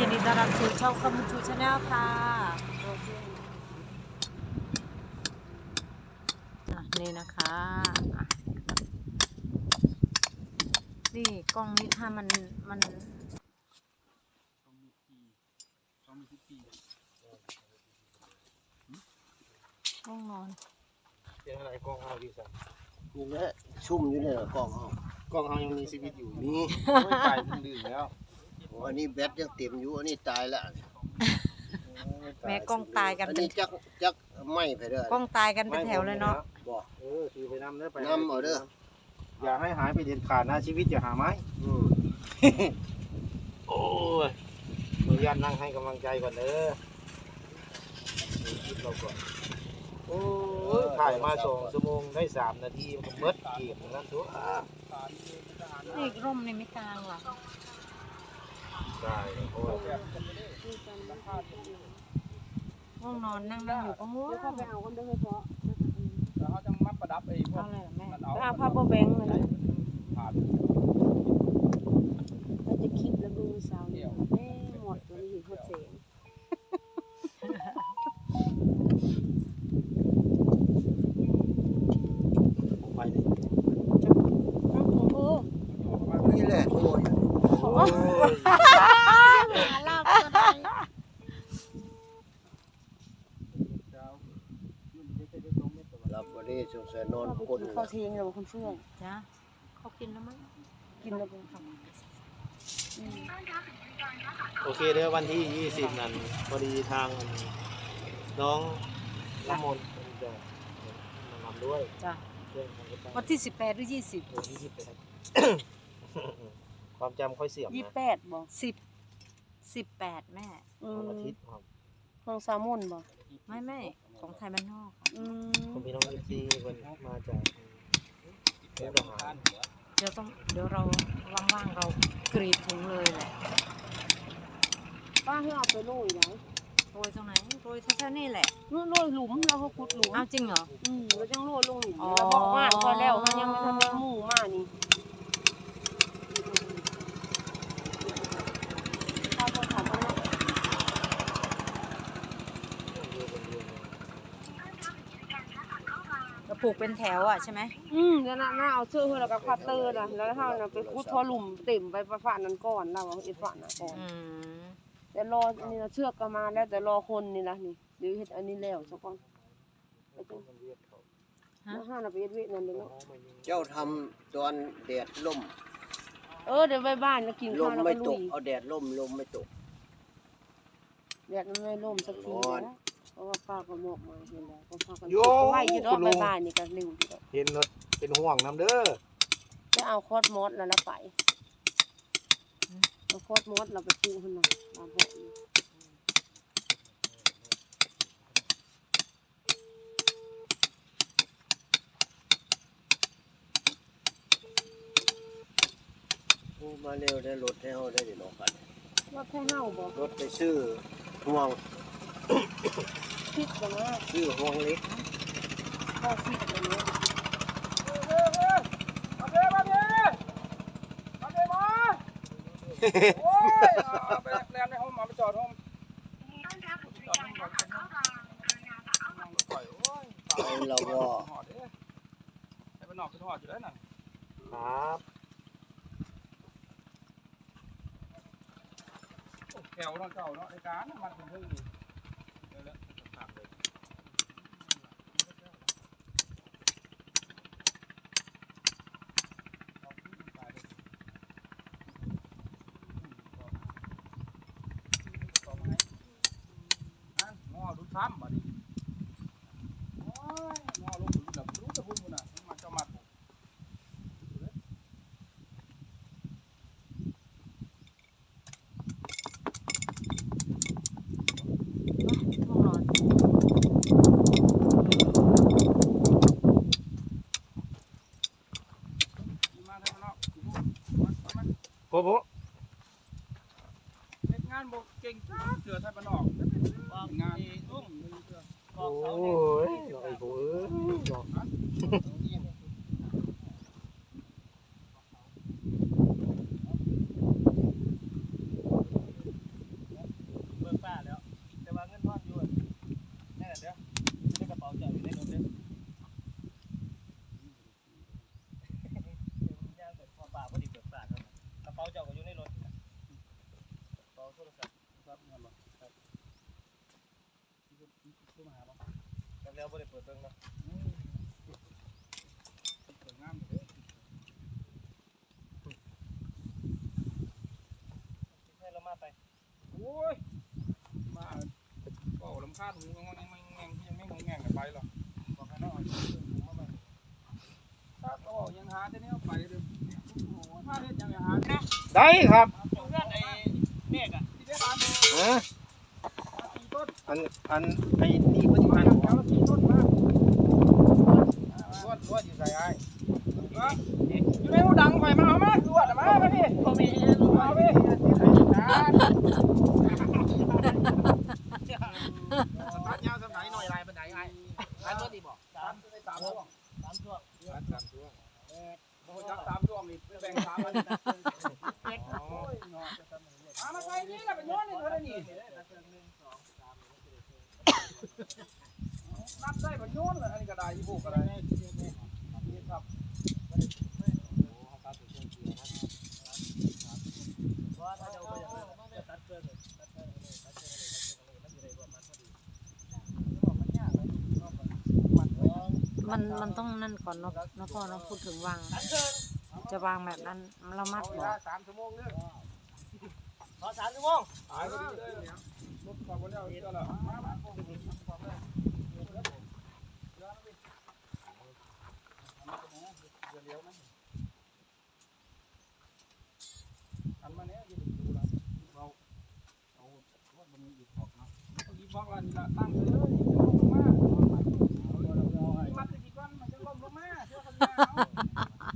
ยินดีต้อนรับสู่ช่องคอมมูทูชาแนลค่ะอะนี่นะคะอะนี่กล้องนี้ถ้ามันมันกล้องนอนเป็นอะไรกล้องเฮาดีสันนี่แหละชุ่มอยู่เนี่ยกล้องเอากล้องเฮายังมีชีวิตอยู่มีไม่ตายเพิ่งดื่มแล้วโอ้อันนี้แบตยังเต็มอยู่อันนี้ตายแล้วแม่กล้องตายกัน อันเป็นนี้จักจักไหม้ไปเด้อกล้องตายกันเป็นแถวเลยเนาะบอกเออถือไปนำเด้อไปนำเอาเด้ออย่าให้หายไปเด็ดขาดนะชีวิตอย่าหาไม้อืมโอ้ยขออนุญาตนั่งให้กำลังใจก่อนเด้อดูคลิปเราก่อนโอ้ยถ่ายมาสองชั่วโมงได้สามนาทีมันก็เบิดเกมนั่นทุกนี่ร่มนี่ไม่กลางหรอได้โอ้ย ห้องนอนนั่งนั่งอยู่ก็ง่วงเข้าไปเอาคนเดียวให้เพาะแล้วเขาจะมาประดับไอ้พวเอากเลยเหรอแม่มันเอาไปเอาผ้าโบแบงค์มาเลยผ่าน เราจะคิดแล้วดูสาวเนี่ยแม่หมดตัวนี้เห็นเขาเสียง ไปเลย โอ้โห นี่แหละโอ้ย โอ้ย หาลาบก็ได้ รับบ่ได้ สงสัยนอนกลกินข้าวเทียงเราคนเชื่อจ้ะเขากินแล้วมั้งกินแล้วเป็นคำโอเคเด้อวันที่ 20 นั้นพอดีทางน้องละมนต์จะมานด้วยจ้ะวันที่สิบแปดหรือยี่สิบโอ้ที่ยี่สิบแปดความจำค่อยเสื่อมยี่นะแปดบ่สิบสิบแปดแม่วันอาทิตย์ครับของซามุนบ่ไม่ไม่ของไทยบ้านนอกอืม น้องเอฟซีวันมาจากเทพทหารเดี๋ยวต้องเดี๋ยวเราว่างๆเรากรีดถุงเลยแหละป้าให้เอาไปโรยไหนโรยตรงไหนโรยแค่ๆนี่แหละนู่นโรยหลุมแล้วเขาขุดหลุมเอาจริงเหรอ อืมเราจังโรยลงหลุมอ๋อเราบอกว่าพอแล้วมันยังไม่ทันได้หมู่มานี่ข้าวต้มขาต้มเนาะ เราปลูกเป็นแถวอะใช่ไหมอืมแล้วน่ะน่าเอาเชือกแล้วก็คัตเตอร์น่ะแล้วเฮาน่ะไปขุดทอหลุมเต็มไปประฝานั้นก่อนเราเอาเอ็ดฝาน่ะก่อนอืมแต่รอนี่นะเชือกก็มาแล้วแต่รอคนนี่ล่ะนี่เดี๋ยวเฮ็ดอันนี้แล้วซะก่อนไปจังแล้วห้าน่ะไปเฮ็ดเวทนั่นเด้อเนาะเจ้าทำตอนแดดล่มเออเดี๋ยวไปบ้านแล้วกินลข้ามวแล้วไม่ก็ตลุกยเอาแดดล่มลมไม่ตก แดดมันไม่ล่มสักทีร้อนนะ เพราะว่าป้าก็หมอกมาเห็นแล้วก็พากันโยไว้อยู่ดอกคุณลุงบ้านๆนี่ก็เร็วอยู่ดอกเห็นรถเป็นห่วงน้ำเด้อจะเอาคอสมอสแล้วละไปเอาคอสมอสเราไปปลูกหั่นน่ะตามบอกนี่โอ้มาเร็วได้รถให้เฮาได้เดี๋ยวเนาะกันว่าแค่เฮาบ่รถไปซื้อห่วง คิดก็มาซื้อห่วงเล็กพ่อคิดก็มามาเด้มาเด้มาเด้มาโอ้ยเอาไปแลมในห้องมาไปจอดห้องจอดห้องก่อนปล่อยโอ้ยเอาเราบ่หอดเด้ไอ้บ้านนอกคือหอดอยู่แล้วน่ะครับแถวน้องเก่าเนาะไอ้การน่ะมันเป็นเรื่องนี้เดี๋ยวแล้วถามเลย นั่นงอดู ซ้ำบัดิโอ้ยงอลงดูแบบรู้จะพูดมันน่ะมันจะมาถูก ห้องนอน มาทางนอกมันมัน โอ้โห เฮ็ดงานบ่เก่งจ้าเสือไทยบ้านนอกงานตุ้มนึงเสือ โอ้ยไอ้โหเอ้ยดอก ห เข้ามาหาบ่ แล้วบ่ได้เปิดเบิ่งเนาะสวยงามเลยให้เรามาไปโอ้ยมาก็ลำคาญหูงงงงงงยังไม่งงแงงกันไปหรอกบอกให้น้องเอาถุงมาไปถ้าก็ยังหาแต่เนี้ยไปเลยถ้าเฮ็ดยังหาเนาะได้ครับเพื่อนไอ้เมฆอะที่ได้ร้านฮะสี่ต้น อันอันไอ้นี่บ่มาทันแถวละสี่ต้นมารวดรวดอยู่ใส่ไอ้ยอยู่ในหูดังไฟมาเอามาตรวดมาไปพี่เอาพี่เอาพี่ ตัดยาวสำไหนหน่อยลายบันไดอ้ายอันรวดดีบ่ สามสามช่วง สามช่วงสามช่วง โอ้จักสามช่วงนี่แบ่งสามอันโอ้ยเนาะเอามาใส่นี่แหละเป็นย้อนนี่เท่านั้นนี่ นับได้เป็นย้อนเลยอันนี้ก็ได้ยี่หกก็ได้นี่ครับมันมันต้องนั่นก่อนเนาะเนาะพ่อเนาะพูดถึงวาง จะวางแบบนั้นเรามัดเวบอลากสามชั่วโมงเด้อขอสามชั่วโมงหายไปเลยรถขับรถเอาเชื่อแล้ว มามอันมาเนี้ยยืนดูแล้วเราเอาว่ามันมีอีกบอกเนาะอีกบอกละนี่ละตั้งเลยลงมามัดคือกี่ก้อนมันจะล้มลงมาเชื่อเขา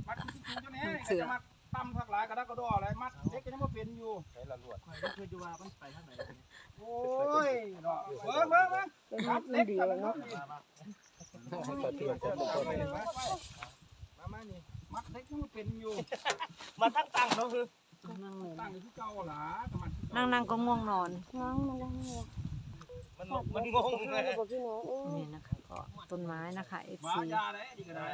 มัดคือกี่จุดนี้ก็จะมัดตั้มทักหลายกระดักกระดออะไรมัดเล็กก็ยังไม่เป็นอยู่ใช้ละรวดโอ้ยเนาะเบิ่งเบิ่งเบิ่งเป็นมัดมันเดียวเนาะให้ตัดเตือนคนทุกคนเล ยมามานี่มัดเล็กยังไม่เป็นอยู่ มาตั้งตังเนาะคือนั่งเลยตั้งอยู่ที่เก่าหลาแต่มันนั่งนั่งก็ง่วงนอน น้องมันได้ไงมันมันงงเลยบอกพี่น้องเออนี่นะคะก็ต้นไม้นะคะเอฟมาซียาได้ดีก็ได้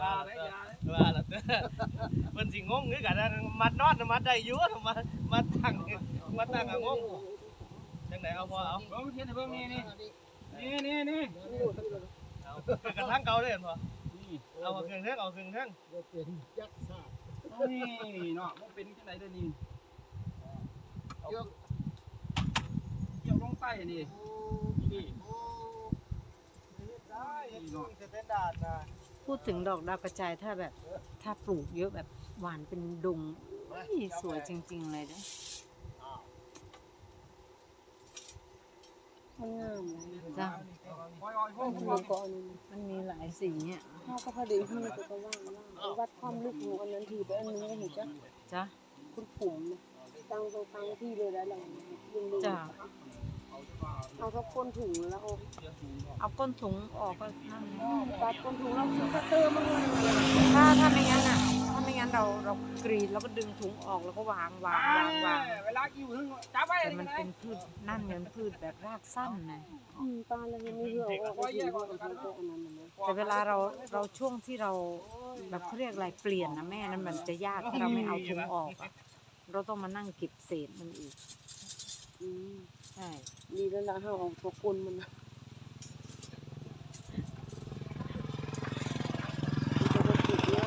ยาได้ยาได้ว่าละมันสิงงคือกันมัดนอนมัดได้อยู่มามัดตั้งมัดตั้งงงจังไหนเอาพอเอาเบิ่งเทียนให้เบิ่งนี่นี่นี่นี่นี่คือกระทั่งเก่าเลยเห็นบ่นี่ เอาเครื่องเท่งเอาเครื่องเท่งนี่เนาะมันเป็นจังไดเด้อนี่เกี่ยวเกี่ยวลงใต้นี่นี่นี่เนาะสแตนดาร์ดนะพูดถึงดอกดาวกระจายถ้าแบบ ถ้าปลูกเยอะแบบหวานเป็นดงอุ้ยสวยจริง ๆ เลยเด้ มันงามเลยจ้ะอ้อยอ้อยห้มัองนห้มีองก่อนนึงมันมีหลายสีเนี่ยถ้าก็พอดีที่ก็จะว่างว่างวัดความลึกของอันนั้นถือไปอันนึงก็เห็นจ้ะจ้ะคุณผมนะตั้งตรงกลางที่เลยแล้วแหละยิงจ้ะเอาทับก้นถุงแล้วเอาเอาก้นถุงออกก็นั่นตัดก้นถุงแล้วซื้อคัตเตอร์มาเลยถ้าถ้าไม่งั้นอะ ถ้าไม่งั้นเราเรากรีดแล้วก็ดึงถุงออกแล้วก็วางวางวางวางเวลาอยู่ถึงจับไว้แต่นี่มันไงเป็นพืชนั่นเหมือนพืชแบบรากสั้นนะอืมตาเลยยังไม่เหือออกก็ถือว่าเป็นตัวอันนั้นนะแต่เวลาเราเราช่วงที่เราแบบเขาเรียกอะไรเปลี่ยนนะแม่นั้นมันจะยากถ้าเราไม่เอาถุงออกอะเราต้องมานั่งเก็บเศษมันอีกอืมใช่ดีแล้วนะห้าเอาตัวก้นมันนะ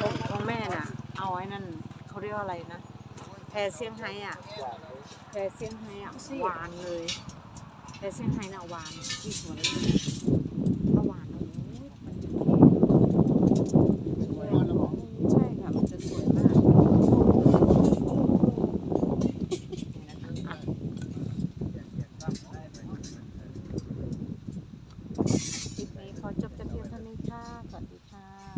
ของของแม่ น่ะเอาไอ้นั่นเขาเรียกว่าอะไรนะแพรเซี่ยงไฮ้อะแพรเซี่ยงไฮ้อะหวานเลยแพรเซี่ยงไฮ้น่ะหวานที่สวย